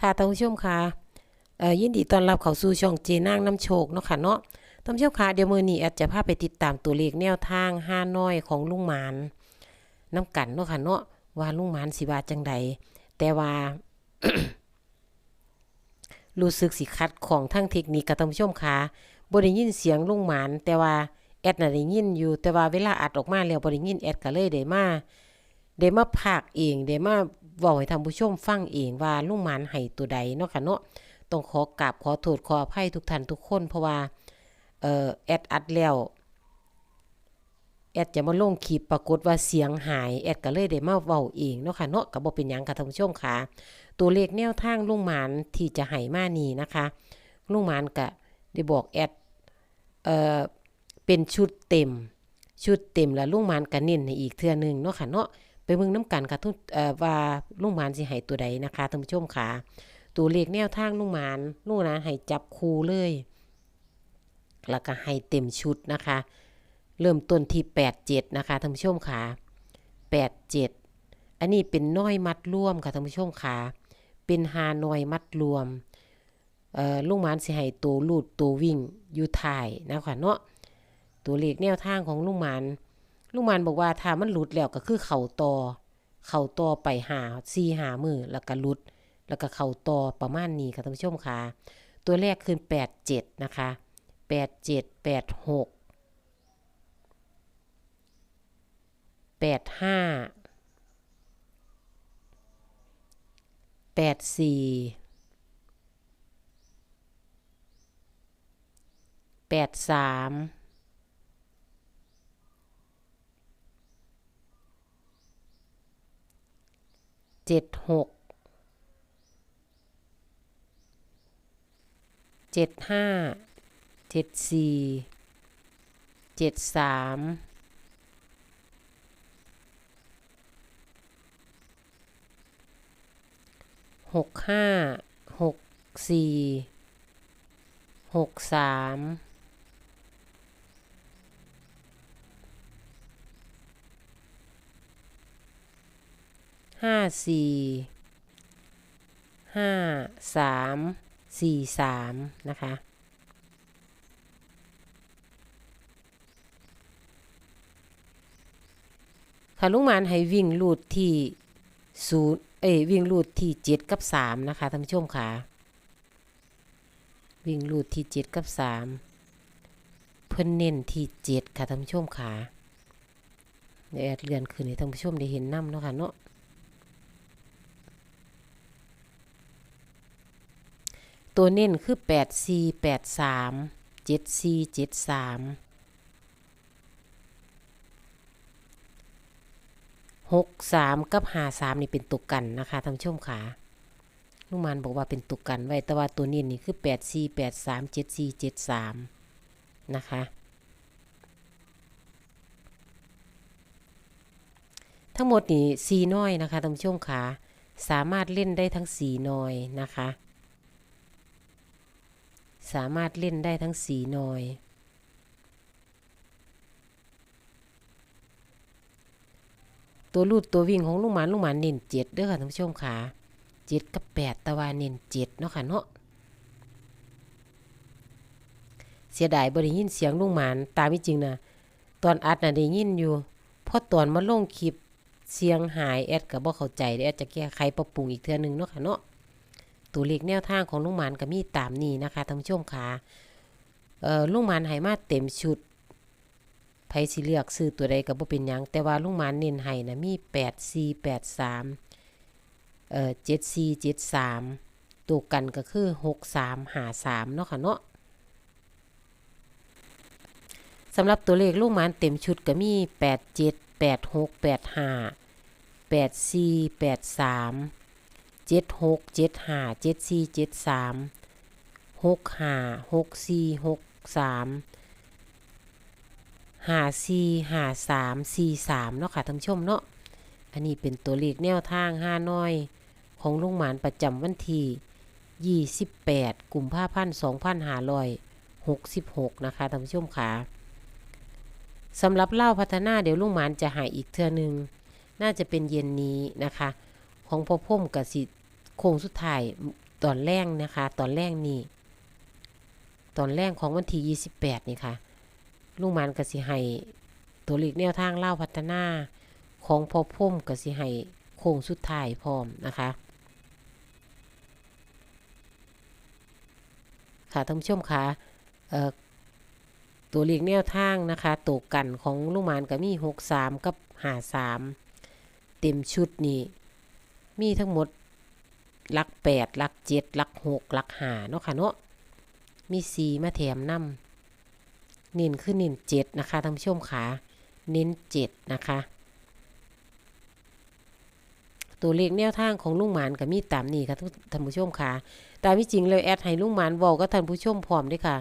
ค่ะท่านผู้ชมค่ะเอ่อยินดีต้อนรับเข้าสู่ช่องเจนางน้ำโชคเนาะค่ะเนาะท่านผู้ชมค่ะเดี๋ยวมือนี้อดจจะพาไปติดตามตัวเลขแนวทางห้าน้อยของลุงหมานน้ำกันเนาะค่ะเนาะว่าลุงหมานสิว่าจังใดแต่ว่ารู้สึกสิคัดของทั้งเทคนิคกับท่านผู้ชมค่ะบ่ได้ยินเสียงลุงหมาน แต่ว่าแอดน่ะได้ยินอยู่ แต่ว่าเวลาอัดออกมาแล้วบ่ได้ยินแอดก็เลยได้มา ได้มาพากเองได้มาเว้าให้ท่านผู้ชมฟังเองว่าลุงหมานให้ตัวใดเนาะค่ะเนาะต้องขอกราบขอโทษขออภัยทุกท่านทุกคน เพราะว่าเอ่อแอดอัดแล้วแอดจะมาลงคลิปปรากฏว่าเสียงหายแอดก็เลยได้มาเว้าเองเนาะค่ะเนาะก็บ่เป็นหยังค่ะท่านผู้ชมค่ะ ตัวเลขแนวทางลุงหมานที่จะให้มานี่นะคะลุงหมานก็ได้บอกแอดเอ่อเป็นชุดเต็ม ชุดเต็มแล้วลุงหมานก็เน้นให้อีกเทื่อหนึงเนาะค่ะเนาะ ไปเบิ่งน้ำกันค่ะทุกเอ่อว่าลุงหมานสิให้ตัวใดนะคะท่านผู้ชมค่ะ ตัวเลขแนวทางลุงหมานลุงหมานให้จับคูเลย แล้วก็ให้เต็มชุดนะคะ เริ่มต้นที่87นะคะท่านผู้ชมค่ะ87 อันนี้เป็นน้อยมัดร่วมค่ะท่านผู้ชมค่ะ เป็นฮานอยมัดรวมเอ่อลุงหมานสิให้ตัวลูดตัววิ่งอยู่ท้ายนะคะเนาะตัวเลขแนวทางของลุงหมาน ลุงมานบอกว่าถ้ามันหลุดแล้วก็คือเข่าต่อเข่าต่อไปหาซีหามือแล้วก็หลุด แล้วก็เข่าต่อประมาณนี้ค่ะท่านผู้ชมค่ะ ตัวแรกคือ87นะคะ87 86 85แปดสี่แปดสาม เจ็ดหกเจ็ดห้าเจ็ดสี่เจ็ดสามหกห้าหกสี่หกสาม ห้าสี่ห้าสามสี่สามนะคะค่ะลุงมานให้วิ่งลูดที่ศูนย์เอ้ยวิ่งลูดที่เจ็ดกับสามนะคะท่านผู้ชมค่ะวิ่งลูดที่เจ็ดกับสามเพิ่นเน้นที่เจ็ดค่ะท่านผู้ชมค่ะเดี๋ยวแอดเลื่อนขึ้นให้ท่านผู้ชมได้เห็นน้ำเนาะค่ะเนาะ ตัวเน้นคือแปดสี่แปดสามเจ็ดสี่เจ็ดสามหกสามกับหาสามนี่เป็นตุกกันนะคะท่านผู้ชมค่ะลุงมันบอกว่าเป็นตุกกันไว้แต่ว่าตัวนี้นี่คือแปดสี่แปดสามเจ็ดสี่เจ็ดสามนะคะทั้งหมดนี่สีน้อยนะคะท่านผู้ชมค่ะสามารถเล่นได้ทั้งสีน้อยนะคะ สามารถเล่นได้ทั้งสีนอย ตัวรูดตัววิ่งของลุงหมานลุงหมานเน้นเจ็ดเด้อค่ะท่านผู้ชมค่ะเจ็ดกับแปดตะวันเน้นเจ็ดเนาะค่ะเนาะเสียดายบริยินเสียงลุงหมานตามที่จริงนะตอนอัดน่ะได้ยินอยู่พอตอนมาลงคลิปเสียงหายแอดกับบ่เข้าใจแอดจะแก้ไขปรับปรุงอีกเทื่อนึงเนาะค่ะเนาะ ตัวเลขแนวทางของลุงหมานก็มีตามนี้นะคะท่านผู้ชมค่ะเอ่อลุงหมานให้มาเต็มชุดไผสิเลือกซื้อตัวใดก็บ่เป็นหยังแต่ว่าลุงหมานเน้นให้นะมี 8 4 8 3เอ่อ7 4 7 3ตัวกันก็คือ 6 3 5 3เนาะค่ะเนาะสำหรับตัวเลขลุงหมานเต็มชุดก็มี 8 7 8 6 8 5 8 4 8 3 7 6 7 5 7 4 7 3 6 5 6 4 6 3หาสี่หาสามสี่สามเนาะค่ะท่านผู้ชมเนาะอันนี้เป็นตัวเลขแนวทางห้าน้อย ของลุงหมานประจำวันที่ยี่สิบแปดกุมภาพันธ์สองพันหาร้อยหกสิบหกนะคะท่านผู้ชมค่ะสำหรับเล่าพัฒนาเดี๋ยวลุงหมานจะหายอีกเทื่อหนึง น่าจะเป็นเย็นนี้นะคะ ของพ่อพ่มกับสิ โค้งสุดท้ายตอนแรกนะคะ ตอนแรกนี่ตอนแรกของวันที่28 นี่ค่ะ ลุงมานกสิให้ตัวเลขแนวทางเล่าพัฒนาของพอพุ่มกสิให้โค้งสุดท้ายพร้อมนะคะ ค่ะท่านผู้ชมคะเอ่อตัวเลขแนวทางนะคะตกกันของลุงหมานก็มี 63 กับ 53 เต็มชุดนี่มีทั้งหมด ลัก8หลัก7หลัก6หลัก5เนาะค่ะเนาะมี4มาแถมนำเน้นคือเน้น7นะคะท่านผู้ชมคะเน้น7นะคะ ตัวเลขแนวทางของลุงหมานก็มีตามนี้ค่ะท่านผู้ชมค่ะตามที่จริงเลยแอดให้ลุงหมานเว้ากับท่านผู้ชมพร้อมด้วยค่ะ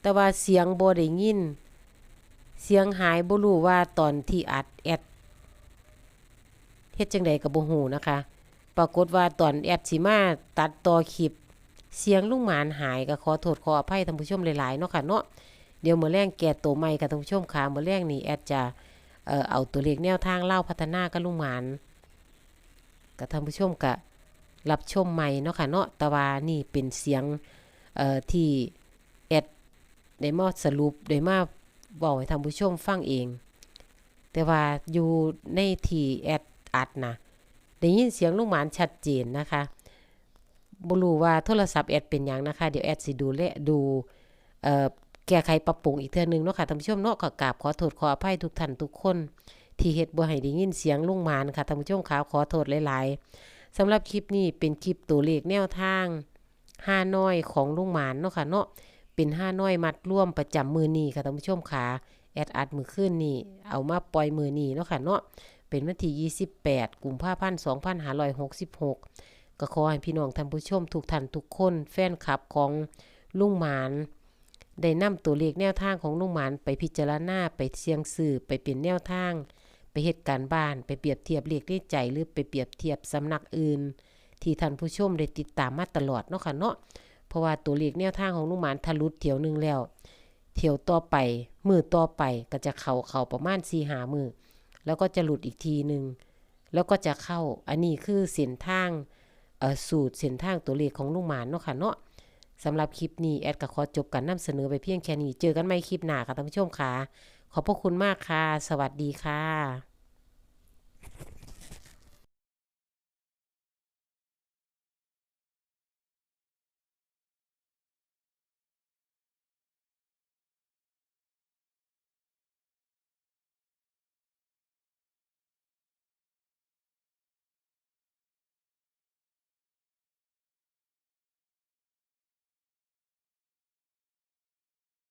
แต่ว่าเสียงบ่ได้ยิน เสียงหายบ่รู้ว่าตอนที่อัดแอดเฮ็ดจังใดก็บ่ฮู้นะคะ ปรากฏว่าตอนแอดสิมาตัดต่อคลิป เสียงลุงหมานหายก็ขอโทษขออภัยท่านผู้ชมหลายๆเนาะค่ะเนาะเดี๋ยวเมื้อแรงแก้ตัวใหม่ค่ะท่านผู้ชมค่ะมื้อแรงนี่แอดจะเอ่อเอาตัวเลขแนวทางเล่าพัฒนากับลุงหมานกับท่านผู้ชมก็รับชมใหม่เนาะค่ะเนาะต่ว่านี่เป็นเสียงเอ่อที่แอดได้มาสรุปได้มาบอกให้ท่านผู้ชมฟังเอง แต่ว่าอยู่ในที่แอดอัดนะ ได้ยินเสียงลูกหมานชัดเจนนะคะบรู้ว่าโทรศัพท์แอดเป็นหยังนะคะ เดี๋ยวแอดสิดูและดูเอ่อแก้ไขปรับปรุงอีกเทื่อนึงเนาะค่ะท่านผู้ชมเนาะขอกราบขอโทษขออภัยทุกท่านทุกคน ที่เฮ็ดบ่ให้ได้ยินเสียงลุงหมานค่ะท่านผู้ชมขาวขอโทษหลายๆสำหรับคลิปนี้เป็นคลิปตัวเลขแนวทางห้าน้อยของลุงหมานเนาะค่ะเนาะเป็นห้าน้อยมัดร่วมประจำมือนี้ค่ะท่านผู้ชมค่ะแอดอัดมือขึ้นนี่เอามาปล่อยมือนี้เนาะค่ะเนาะ เป็นวันที่ 28 กุมภาพันธ์2566 ก็ขอให้พี่น้องท่านผู้ชมทุกท่านทุกคนแฟนคลับของลุงหมาน ได้นำตัวเลขแนวทางของลุงหมานไปพิจารณาไปเสียงสื่อไปเป็นแนวทาง ไปเหตุการณ์บ้านไปเปรียบเทียบเลขได้ใจหรือไปเปรียบเทียบสำนักอื่น ที่ท่านผู้ชมได้ติดตามมาตลอดเนาะค่ะเนาะเพราะว่าตัวเลขแนวทางของลุงหมานทะลุเที่ยวหนึ่งแล้วเที่ยวต่อไปมือต่อไปก็จะเข้าเข้าประมาณ4หามือ แล้วก็จะหลุดอีกทีหนึ่งแล้วก็จะเข้าอันนี้คือเส้นทางสูตรเส้นทางตัวเลขของลูกหมานเนาะค่ะเนาะสำหรับคลิปนี้แอดกับขอจบการนำเสนอไปเพียงแค่นี้ เจอกันใหม่คลิปหน้าค่ะท่านผู้ชมค่ะ ขอบพระคุณมากค่ะ สวัสดีค่ะ